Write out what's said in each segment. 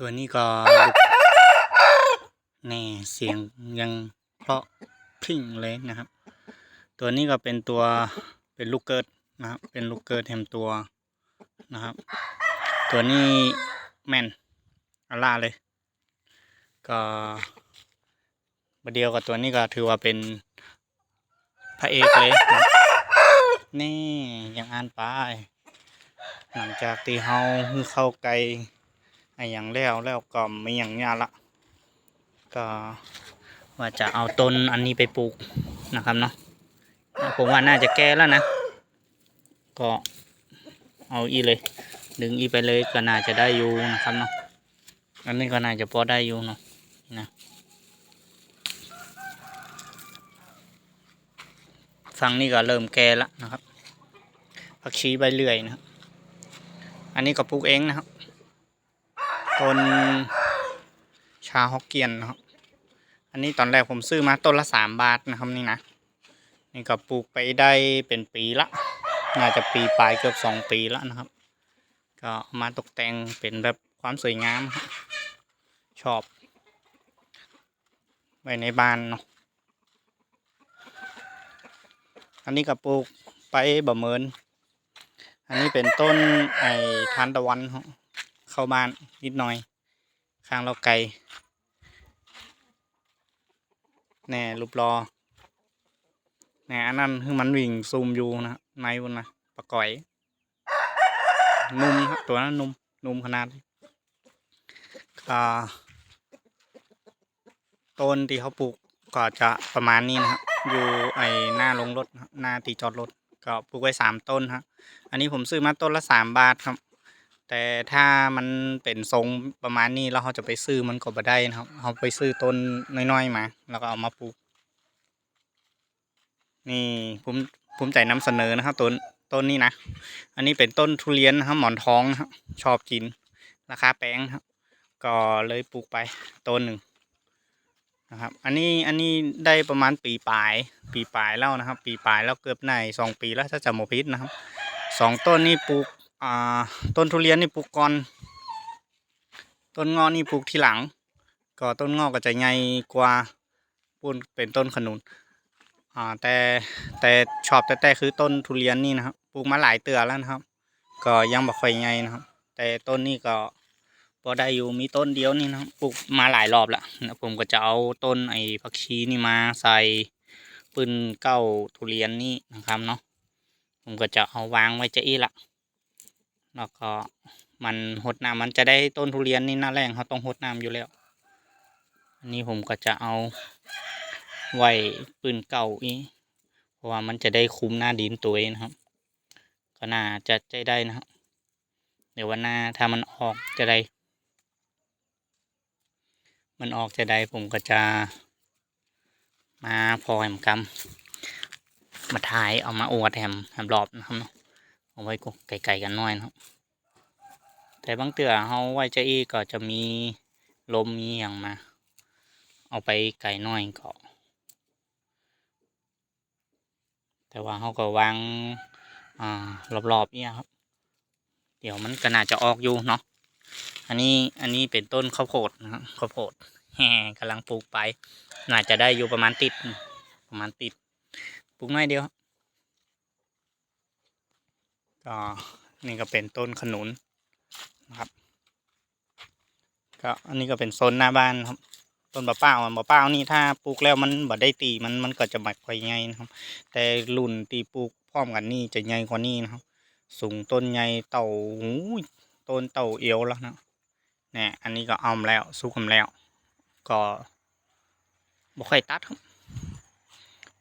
ตัวนี้ก็ลูกแน่เสียงยังเพราะพิ้งเลยนะครับ ตัวนี้ก็เป็นตัวเป็นลูกเกิดนะครับ เป็นลูกเกิดแถมตัวนะครับ ตัวนี้แมนอล่าเลย ก็ประเดียวกับตัวนี้ก็ถือว่าเป็นพระเอกเลยนะนี่ยังอ่านไป หลังจากที่เฮาคือเข้าไกล ไอ้อย่างแล้วแล้วก็ไม่อย่างเงี้ละก็ว่าจะเอาต้นอันนี้ไปปลูกนะครับเนาะผมว่าน่าจะแก้แล้วนะ ก็เอาอีเลย ดึงอีไปเลยก็น่าจะได้อยู่นะครับเนาะอันนี้ก็น่าจะพอได้อยู่เนาะนะฝั่งนี้ก็เริ่มแก่แล้วนะครับผักชีใบเลื่อยนะครับ อันนี้ก็ปลูกเองนะครับ ต้นชาฮอกเกียนนะครับ อันนี้ตอนแรกผมซื้อมาต้นละสามบาทนะครับนี่นะ นี่ก็ปลูกไปได้เป็นปีละ น่าจะปีปลายเกือบสองปีแล้วนะครับ ก็มาตกแต่งเป็นแบบความสวยงามครับชอบ ไว้ในบ้านเนาะ อันนี้ก็ปลูกไปบะเมิน อันนี้เป็นต้นไอ้ทานตะวันครับ เข้าบ้านนิดหน่อย ข้างเราไกลแน่รูปรอแน่อันนั้นคือมันวิ่งซูมอยู่นะในบนนะปลาก่อยนุ่มครับตัวนั้นนุ่มนุ่มขนาดก็ต้นที่เขาปลูกก็จะประมาณนี้นะครับอยู่ไอหน้าลงรถหน้าตีจอดรถก็ปลูกไว้สามต้นครับอันนี้ผมซื้อมาต้นละสามบาทครับ แต่ถ้ามันเป็นทรงประมาณนี้แล้วเขาจะไปซื้อมันก็บ่ได้นะครับเขาไปซื้อต้นน้อยๆมา แล้วก็เอามาปลูก นี่ผมภูมิใจนำเสนอนะครับต้นต้นนี้นะ อันนี้เป็นต้นทุเรียนนะครับหมอนทองนะครับชอบกิน ราคาแพงครับ ก็เลยปลูกไปต้นหนึ่งนะครับ อันนี้อันนี้ได้ประมาณปีปลาย ปีปลายแล้วนะครับ ปีปลายแล้วเกือบในสองปีแล้วถ้าจะหมพิษนะครับสองต้นนี่ปลูก อ่าต้นทุเรียนนี่ปลูกก่อน ต้นงอนี่ปลูกทีหลัง ก็ต้นงอกก็จะใหญ่กว่าปุ้นเป็นต้นขนุนอ่าแต่แต่ชอบแต่แต่คือต้นทุเรียนนี่นะครับปลูกมาหลายเตือแล้วนะครับ ก็ยังบ่ค่อยใหญ่นะครับ แต่ต้นนี้ก็พอได้อยู่มีต้นเดียวนี่นะปลูกมาหลายรอบแล้วนะผมก็จะเอาต้นไอ้ผักชีนี่มาใส่ปืนเก้าทุเรียนนี่นะครับเนาะผมก็จะเอาวางไว้จะอีละ แล้วก็มันหดน้ำมันจะได้ต้นทุเรียนนี่หน้าแรงเขาต้องหดน้ำอยู่แล้ว อันนี้ผมก็จะเอาไว้ปืนเก่าอีกเพราะว่ามันจะได้คุ้มหน้าดินตัวเองนะครับ ก็น่าจะใจได้นะครับ เดี๋ยววันหน้าถ้ามันออกจะได้ มันออกจะได้ผมก็จะมาพอแหมกำมาถ่ายเอามาอวดแหมแหมรอบนะครับเนาะ เอาไว้กไก่ๆกันหน้อยนะครับ แต่บางเตือเขาไว้จะอีก็จะมีลมมีอย่างมา เอาไปไก่น้อยก็แต่ว่าเขาก็วางอ่ารอบๆเนี่ยครับ เดี๋ยวมันก็น่าจะออกอยู่เนาะอันนี้อันนี้เป็นต้นข้าวโพดนะครับข้าวโพดแห่กำลังปลูกไป น่าจะได้อยู่ประมาณติดประมาณติดปลูกน้อยเดียว ก็นี่ก็เป็นต้นขนุนนะครับก็อันนี้ก็เป็นโซนหน้าบ้านครับต้นบะเป้ามันบะเป้านี่ถ้าปลูกแล้วมันบ่ได้ตีมันมันก็จะบักค่อยใหญ่นะครับ แต่รุ่นตีปลูกพร้อมกันนี่จะใหญ่กว่านี้นะครับ สูงต้นใหญ่เต่าหูต้นเต่าเอวแล้วนะเนี่ยอันนี้ก็เอมแล้วสุกมแล้ว ก็บ่ค่อยตัดครับ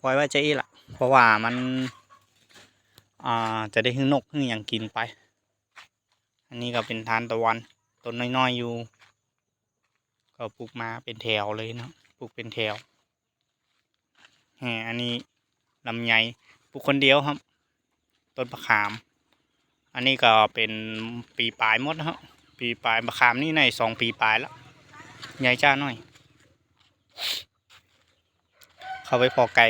ปล่อยไว้ใจอีละเพราะว่ามัน อ่าจะได้หึ่งนกหึ่งอย่างกินไป อันนี้ก็เป็นทานตะวันต้นน้อยๆอยู่ ก็ปลูกมาเป็นแถวเลยนะปลูกเป็นแถวแหมอันนี้ลำไยปลูกคนเดียวครับ ต้นมะขาม อันนี้ก็เป็นปีปลายมดนะครับปีปลายมะขามนี่ในสองปีปลายแล้วใหญ่จ้าหน่อย เข้าไปพอไก่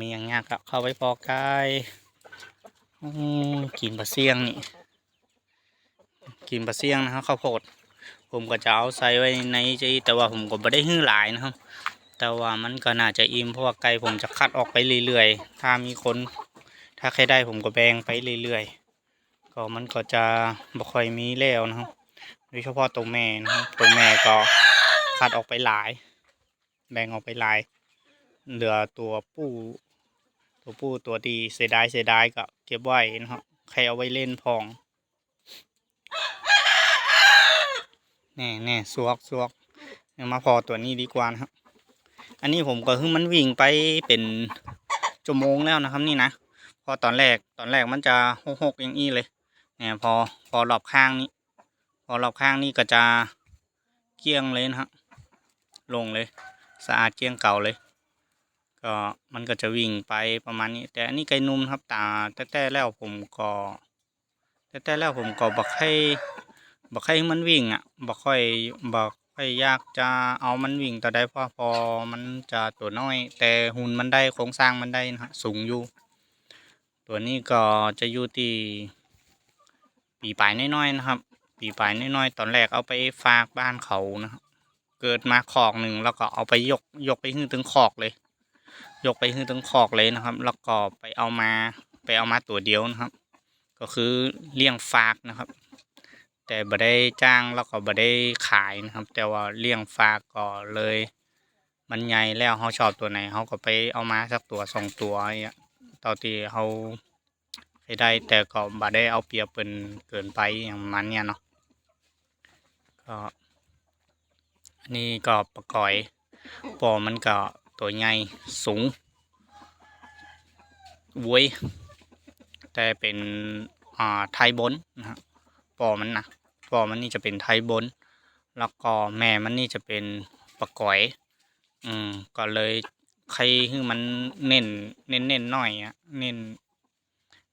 มีอย่างยากอะเข้าไปพอไก่ กินปลาเสี่ยงนี่ กินปลาเสี่ยงนะครับข้าวโพด ผมก็จะเอาใส่ไว้ในใจแต่ว่าผมก็ไม่ได้หื้อหลายนะครับ แต่ว่ามันก็น่าจะอิ่มเพราะว่าไก่ผมจะคัดออกไปเรื่อยๆ ถ้ามีคน ถ้าใครได้ผมก็แบ่งไปเรื่อยๆ ก็มันก็จะบ่ค่อยมีแล้วนะครับ โดยเฉพาะตัวแม่นะครับตัวแม่ก็คัดออกไปหลาย แบ่งออกไปหลาย เหลือตัวผู้ ตัวผู้ตัวดีเสียดายเสียดายก็เก็บไว้นะครับใครเอาไว้เล่นพองแน่แน่สวกสวกมาพอตัวนี้ดีกว่านะครับ อันนี้ผมก็คือมันวิ่งไปเป็นชั่วโมงแล้วนะครับนี่นะ พอตอนแรกตอนแรกมันจะหกหกอย่างอี้เลย เนี่ยพอพอรอบข้างนี้ พอรอบข้างนี้ก็จะเกลี้ยงเลยนะครับลงเลย สะอาดเกลี้ยงเก่าเลย ก็มันก็จะวิ่งไปประมาณนี้ แต่อันนี้ไก่นุ่มครับตาแต่แต่แล้วผมก็แต่แต่แล้วผมก็บอกให้บอกให้มันวิ่งอะบอกค่อยบอกค่อยยากจะเอามันวิ่งแต่ได้เพราะพอมันจะตัวน้อย แต่หุ่นมันได้โครงสร้างมันได้นะฮะสูงอยู่ ตัวนี้ก็จะอยู่ที่ปีปลายน้อยๆนะครับ ปีปลายน้อยๆตอนแรกเอาไปฝากบ้านเขานะครับเกิดมาคอกหนึ่งแล้วก็เอาไปยกยกไปขึ้นถึงคอกเลย ยกไปขึ้นถึงคอกเลยนะครับ แล้วก็ไปเอามาไปเอามาตัวเดียวนะครับ ก็คือเลี้ยงฝากนะครับ แต่บ่ได้จ้างแล้วก็บ่ได้ขายนะครับ แต่ว่าเลี้ยงฝากก็เลย มันใหญ่แล้วเขาชอบตัวไหนเขาก็ไปเอามาสักตัวสองตัวอย่างเงี้ยตอนที่เขาให้ได้แต่ก็บ่ได้เอาเปรียบเป็นเกินไปอย่างมันเนี่ยเนาะก็อันนี้ก็ปลาก่อยปอมันก็ ตัวใหญ่สูงเว้ยแต่เป็นอ่าไทยบนนะฮะปอมันนะปอมันนี่จะเป็นไทยบน แล้วก็แม่มันนี่จะเป็นปลาก่อย อืมก็เลยใครคือมันเน้นเน้นเน้นหน่อยอะเน้น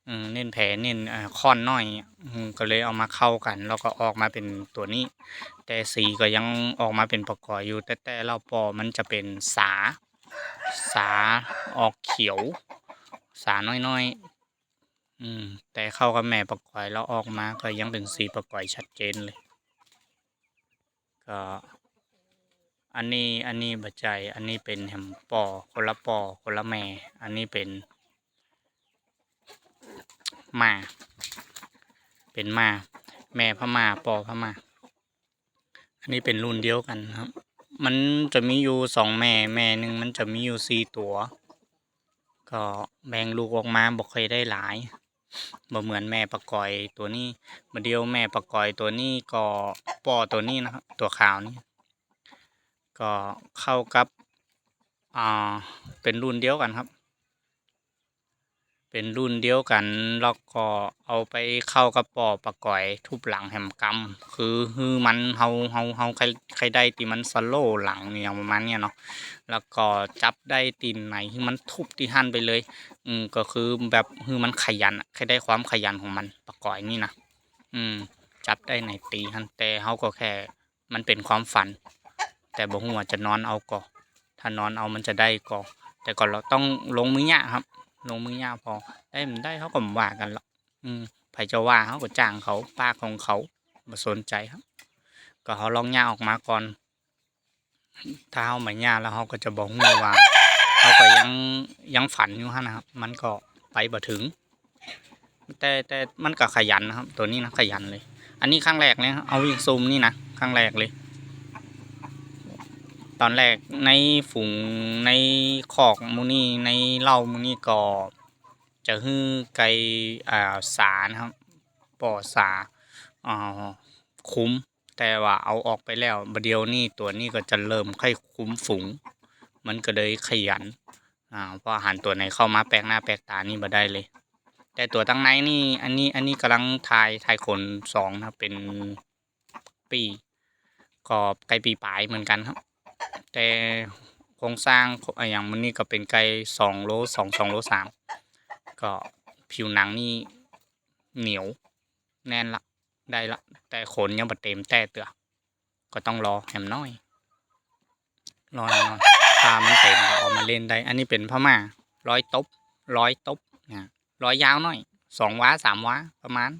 อืมเน้นแผลเน้นอ่าค่อนหน่อยอะอืมก็เลยเอามาเข้ากัน แล้วก็ออกมาเป็นตัวนี้ แต่สีก็ยังออกมาเป็นประกอบอยู่ แต่แต่เราปอมันจะเป็นสา สาออกเขียว สาน้อยๆ อืม แต่เข้ากับแม่ประกอยแล้วออกมาก็ยังเป็นสีประกอยชัดเจนเลย ก็อันนี้อันนี้บัจใจอันนี้เป็นแฮมปอคนละปอคนละแม่ อันนี้เป็นมาเป็นมา แม่พม่าปอพม่าอันนี้เป็นรุ่นเดียวกันครับ มันจะมีอยู่สองแม่ แม่หนึ่งมันจะมีอยู่สี่ตัว ก็แบ่งลูกออกมาบอกเคยได้หลายบ่เหมือนแม่ประกอยตัวนี้มาเดียวแม่ประกอยตัวนี้ก็ปอตัวนี้นะครับตัวขาวนี่ก็เข้ากับอ่าเป็นรุ่นเดียวกันครับ เป็นรุ่นเดียวกัน แล้วก็เอาไปเข้ากับปอปะก่อย ทุบหลังแหมกำคือคือมันเฮาเฮาเฮาใครใครได้ตีมันสโลหลังเนี่ยประมาณเนี้ยเนาะแล้วก็จับได้ตีนไหนที่มันทุบที่หันไปเลย อืมก็คือแบบคือมันขยันใครได้ความขยันของมันปะก่อยนี่นะอืม จับได้ไหนตีหันแต่เฮาก็แค่ มันเป็นความฝัน แต่บ่ฮู้วจะนอนเอาก่อถ้านอนเอามันจะได้ก่อแต่ก็เราต้องลงมือยากครับ ลงมือยากพอ ได้มันได้เขาก็บ่ว่ากันหรอกอืมไผจะว่าเขาก็จ้างเขาปากของเขาบ่สนใจครับ ก็เขาลองยาออกมาก่อนถ้าเขาไม่ยาแล้วเขาก็จะบอกฮู้ว่าเขาก็ยังยังฝันอยู่ฮะนะครับ มันก็ไปบ่ถึง แต่แต่มันก็ขยันนะครับ ตัวนี้นะขยันเลย อันนี้ครั้งแรกเลยครับเอาวิ่งซูมนี่นะครั้งแรกเลย ตอนแรกในฝูงในคอกมูนี่ในเล่ามูนี่ก็จะฮือไก่อ่าสานะครับปอสาอ่าคุ้ม แต่ว่าเอาออกไปแล้วบเดียวนี่ตัวนี้ก็จะเริ่มค่อยคุ้มฝูง มันก็เลยขยันอ่าเพราะอาหารตัวไหนเข้ามาแปลกหน้าแปลกตานี่มาได้เลย แต่ตัวตั้งในนี่อันนี้อันนี้กำลังทายทายขนสองนะเป็นปีก็ไก่ปีปลายเหมือนกันครับ แต่โครงสร้างอย่างมันนี่ก็เป็นไก่สองโลสองสองโลสามก็ผิวหนังนี่เหนียวแน่นละได้ละ แต่ขนยังบ่เต็มแต่เตือก็ต้องรอแหมน้อยรอหน่อยถ้ามันเต็มก็เอามาเล่นได้ อันนี้เป็นพม่าร้อยตบร้อยตบนะร้อยยาวหน่อยสองว้าสามว้าประมาณ